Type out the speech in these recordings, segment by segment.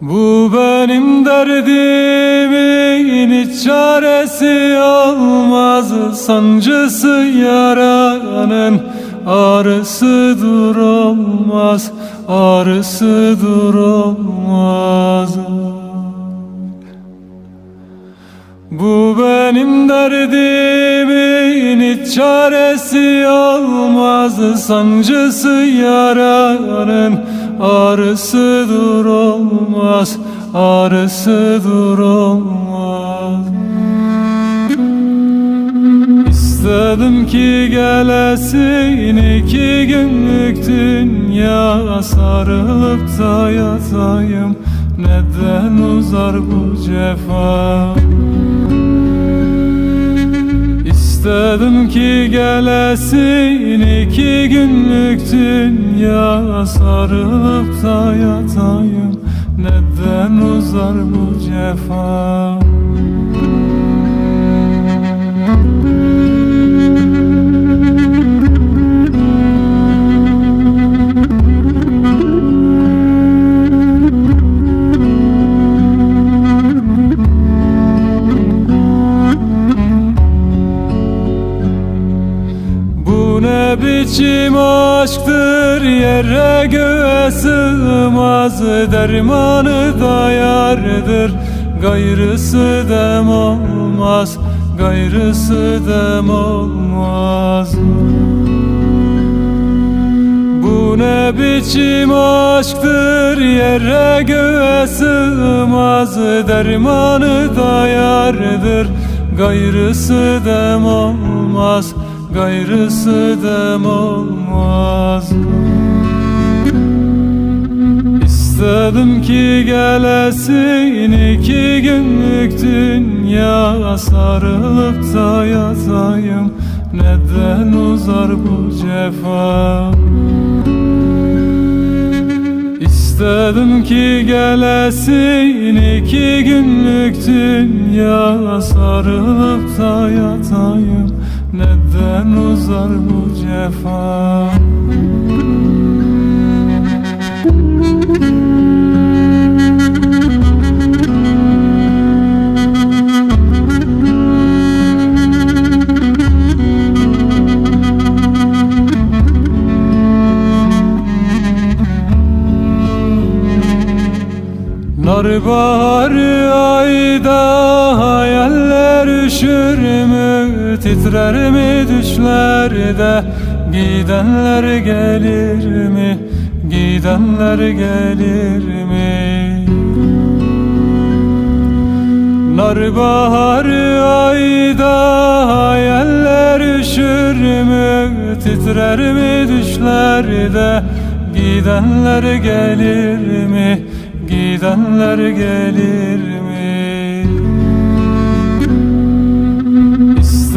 Bu benim derdimin hiç çaresi olmaz. Sancısı yaranın ağrısıdır olmaz Ağrısıdır olmaz Bu benim derdimin hiç çaresi olmaz. Sancısı yaranın ağrısıdır olmaz Ağrısıdır olmaz. İstedim ki gelesin iki günlük dünya Sarılıp da yatayım. Neden uzar bu cefa İstedim ki gelesin iki günlük dünya Sarılıp da yatayım. Neden uzar bu cefa Ne biçim aşktır yere göğe sığmaz Dermanı da yardır. Gayrısı dem olmaz Gayrısı dem olmaz. Bu ne biçim aşktır yere göğe sığmaz Dermanı da yardır. Gayrısı dem olmaz Gayrısı dem olmaz. İstedim ki gelesin iki günlük dünya Sarılıp da yatayım neden uzar bu cefa? İstedim ki gelesin iki günlük dünya Sarılıp da yatayım neden uzar bu cefa? Nar baharı ayda hayaller üşür mü Titrer mi düşlerde? Gidenler gelir mi? Gidenler gelir mi? Nar baharı ayda hayaller üşür mü? Titrer mi düşlerde? Gidenler gelir mi? Gidenler gelir mi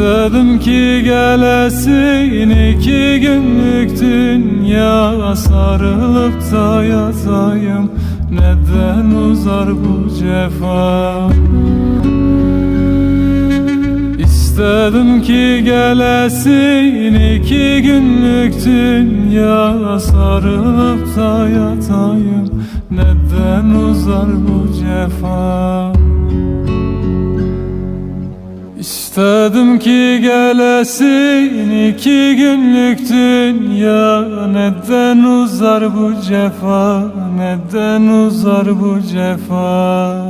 İstedim ki gelesin iki günlük dünya Sarılıp da yatayım. Neden uzar bu cefa? İstedim ki gelesin iki günlük dünya Sarılıp da yatayım. Neden uzar bu cefa İstedim ki gelesin iki günlük dünya. Neden uzar bu cefa? Neden uzar bu cefa